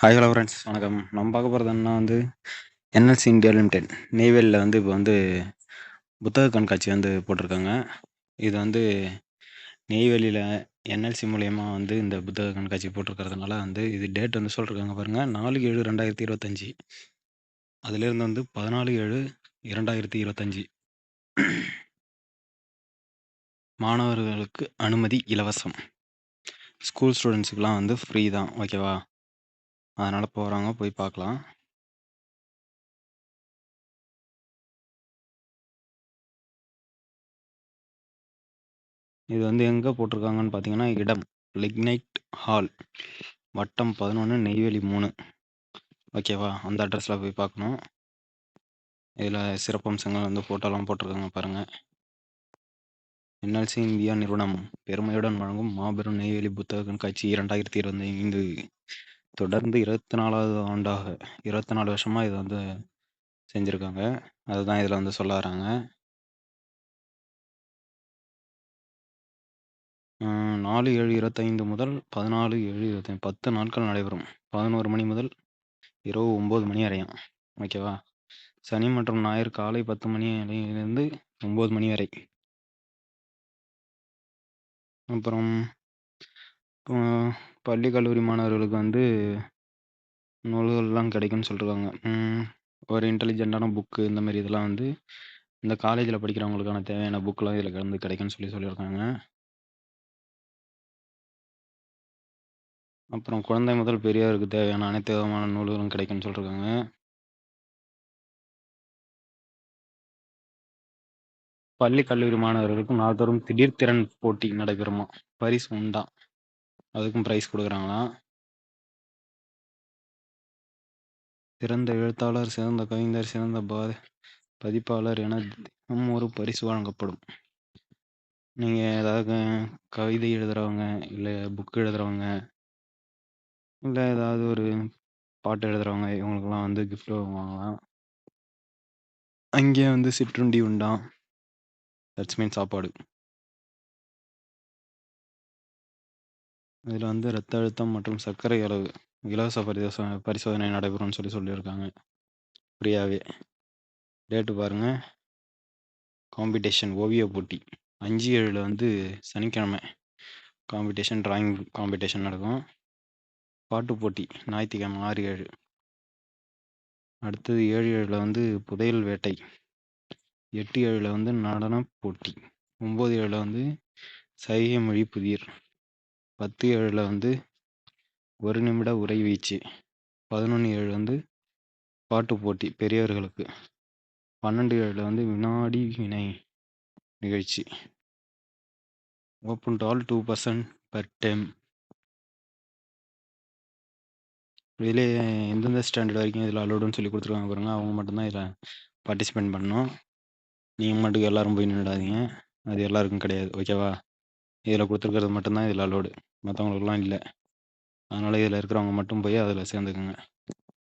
Hi hello friends வணக்கம். நம்ம பார்க்க போகிறது என்ன வந்து என்எல்சி இந்தியா லிமிடெட் நெய்வேலியில் வந்து இப்போ வந்து புத்தக கண்காட்சி வந்து போட்டிருக்காங்க. இது வந்து நெய்வேலியில் என்எல்சி மூலயமா வந்து இந்த புத்தக கண்காட்சி போட்டிருக்கிறதுனால வந்து இது டேட் வந்து சொல்லிருக்காங்க பாருங்கள் நாலு ஏழு ரெண்டாயிரத்தி இருபத்தஞ்சி. அதுலேருந்து வந்து பதினாலு ஏழு இரண்டாயிரத்தி இருபத்தஞ்சி. மாணவர்களுக்கு அனுமதி இலவசம். ஸ்கூல் ஸ்டூடெண்ட்ஸுக்கெலாம் வந்து ஃப்ரீ தான். ஓகேவா அதனால் போகிறாங்க போய் பார்க்கலாம் இது வந்து எங்கே போட்டிருக்காங்கன்னு பார்த்தீங்கன்னா இடம் லிக்னைட் ஹால் வட்டம் பதினொன்று நெய்வேலி மூணு. ஓகேவா? அந்த அட்ரஸில் போய் பார்க்கணும் இதில் சிறப்பம்சங்கள் வந்து ஃபோட்டோலாம் போட்டிருக்காங்க பாருங்கள் என்எல்சி இந்தியா நிறுவனம். பெருமையுடன் வழங்கும் மாபெரும் நெய்வேலி புத்தக கண்காட்சி இரண்டாயிரத்தி இருபத்தி ஐந்து தொடர்ந்து இருபத்தி நாலாவது ஆண்டாக இருபத்தி நாலு வருஷமாக இது வந்து செஞ்சுருக்காங்க. அதுதான் இதில் வந்து சொல்ல வராங்க. நாலு ஏழு இருபத்தைந்து முதல் பதினாலு ஏழு இருபத்தைந்து பத்து நாட்கள் நடைபெறும். பதினோரு மணி முதல் இரவு ஒம்பது மணி வரையும். ஓகேவா சனி மற்றும் ஞாயிறு காலை பத்து மணியிலிருந்து ஒம்பது மணி வரை. அப்புறம் பள்ளி கல்லூரி மாணவர்களுக்கு வந்து நூல்கள்லாம் கிடைக்கும்னு சொல்லிருக்காங்க. ஒரு இன்டெலிஜென்ட்டான புக்கு இந்த மாதிரி இதெல்லாம் வந்து இந்த காலேஜில் படிக்கிறவங்களுக்கான தேவையான புக்கெலாம் இதில் கலந்து கிடைக்கும்னு சொல்லி சொல்லியிருக்காங்க. அப்புறம் குழந்தை முதல் பெரியோருக்கு தேவையான அனைத்து விதமான நூல்களும் கிடைக்கும்னு சொல்லியிருக்காங்க பள்ளி கல்லூரி மாணவர்களுக்கும் நாள்தோறும் திடீர் திறன் போட்டி நடைபெறுமா? பரிசு உண்டா? அதுக்கும் ப்ரைஸ் கொடுக்குறாங்களாம். சிறந்த எழுத்தாளர் சிறந்த கவிஞர் சிறந்த பாத பதிப்பாளர் என தினம் ஒரு பரிசு வழங்கப்படும். நீங்கள் ஏதாவது கவிதை எழுதுகிறவங்க இல்லை புக் எழுதுகிறவங்க இல்லை ஏதாவது ஒரு பாட்டு எழுதுகிறவங்க இவங்களுக்கெல்லாம் வந்து கிஃப்ட் வாங்கலாம். அங்கேயே வந்து சிற்றுண்டி உண்டாம். தட்ஸ் மீன் சாப்பாடு. இதில் வந்து ரத்த அழுத்தம் மற்றும் சர்க்கரை அளவு இலவச பரிசோ பரிசோதனை நடைபெறும்னு சொல்லி சொல்லியிருக்காங்க. ஃப்ரீயாகவே டேட்டு பாருங்கள் காம்படிஷன் ஓவிய போட்டி. அஞ்சு ஏழில் வந்து சனிக்கிழமை காம்படிஷன் ட்ராயிங் காம்படிஷன் நடக்கும். பாட்டு போட்டி ஞாயிற்றுக்கிழமை ஆறு ஏழு. அடுத்தது ஏழு ஏழில் வந்து புதையல் வேட்டை. எட்டு ஏழில் வந்து நடன போட்டி. ஒம்பது ஏழில் வந்து சைகை மொழி புதிர். பத்து ஏழில் வந்து ஒரு நிமிட உரை வீச்சு. பதினொன்று ஏழு வந்து பாட்டு போட்டி பெரியவர்களுக்கு. பன்னெண்டு ஏழில் வந்து வினாடி வினை நிகழ்ச்சி. Open to all two percent per them இதிலே எந்தெந்த ஸ்டாண்டர்ட் வரைக்கும் இதில் அலோடுன்னு சொல்லி கொடுத்துருக்காங்க பாருங்க. அவங்க மட்டும்தான் இதில் பார்ட்டிசிபேட் பண்ணணும். நீங்கள் மட்டும் எல்லோரும் போய் நின்றுடாதீங்க அது எல்லாருக்கும் கிடையாது. ஓகேவா இதில் கொடுத்துருக்கிறது மட்டும்தான் இதில் அலோடு மற்றவங்களுக்குலாம் இல்லை. அதனால் இதில் இருக்கிறவங்க மட்டும் போய் அதில் சேர்ந்துக்குங்க.